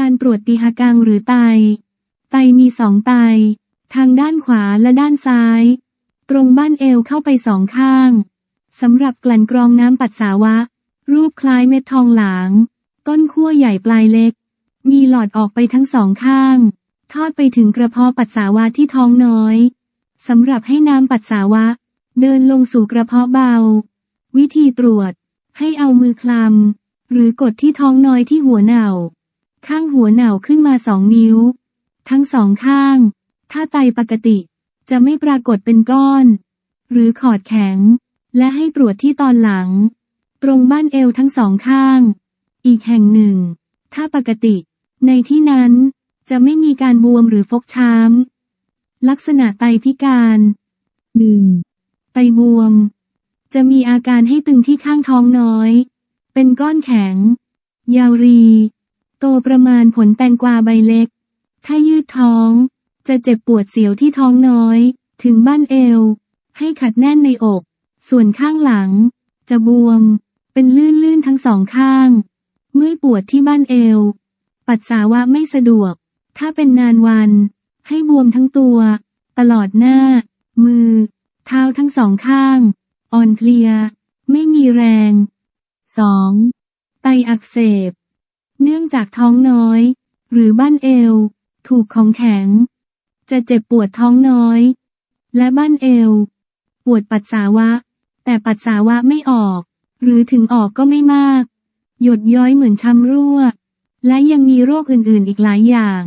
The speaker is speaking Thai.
การตรวจตีหากังหรือไต ไตมีสองไต ทางด้านขวาและด้านซ้าย ตรงบ้านเอวเข้าไปสองข้าง สำหรับกลั่นกรองน้ำปัสสาวะ รูปคล้ายเม็ดทองหลาง ต้นขั้วใหญ่ปลายเล็ก มีหลอดออกไปทั้งสองข้าง ทอดไปถึงกระเพาะปัสสาวะที่ท้องน้อย สำหรับให้น้ำปัสสาวะ เดินลงสู่กระเพาะเบา วิธีตรวจ ให้เอามือคลำหรือกดที่ท้องน้อยที่หัวเหน่า ข้างหัวเหน่าขึ้นมาสองนิ้ว ทั้งสองข้าง ถ้าไตปกติ จะไม่ปรากฏเป็นก้อน หรือขอดแข็ง และให้ตรวจที่ตอนหลัง ตรงบ้านเอวทั้งสองข้าง อีกแห่งหนึ่ง ถ้าปกติ ในที่นั้นจะไม่มีการบวมหรือฟกช้ำ ลักษณะไตพิการ 1. ไตบวม จะมีอาการให้ตึงที่ข้างท้องน้อย เป็นก้อนแข็ง ยาวรี ตประมาณผลแตงกวาใบเล็ก ถ้ายืดท้อง จะเจ็บปวดเสียวที่ท้องน้อย ถึงบ้านเอว ให้ขัดแน่นในอก ส่วนข้างหลัง จะบวม เป็นลื่นๆทั้งสองข้าง เมื่อปวดที่บ้านเอว ปัสสาวะไม่สะดวก ถ้าเป็นนานวัน ให้บวมทั้งตัว ตลอดหน้า มือ เท้าทั้งสองข้าง อ่อนเพลีย ไม่มีแรง 2. ไตอักเสบ เนื่องจากท้องน้อย หรือบ้านเอว ถูกของแข็ง จะเจ็บปวดท้องน้อย และบ้านเอว ปวดปัสสาวะ แต่ปัสสาวะไม่ออก หรือถึงออกก็ไม่มาก หยดย้อยเหมือนช้ำรั่ว และยังมีโรคอื่นๆอีกหลายอย่าง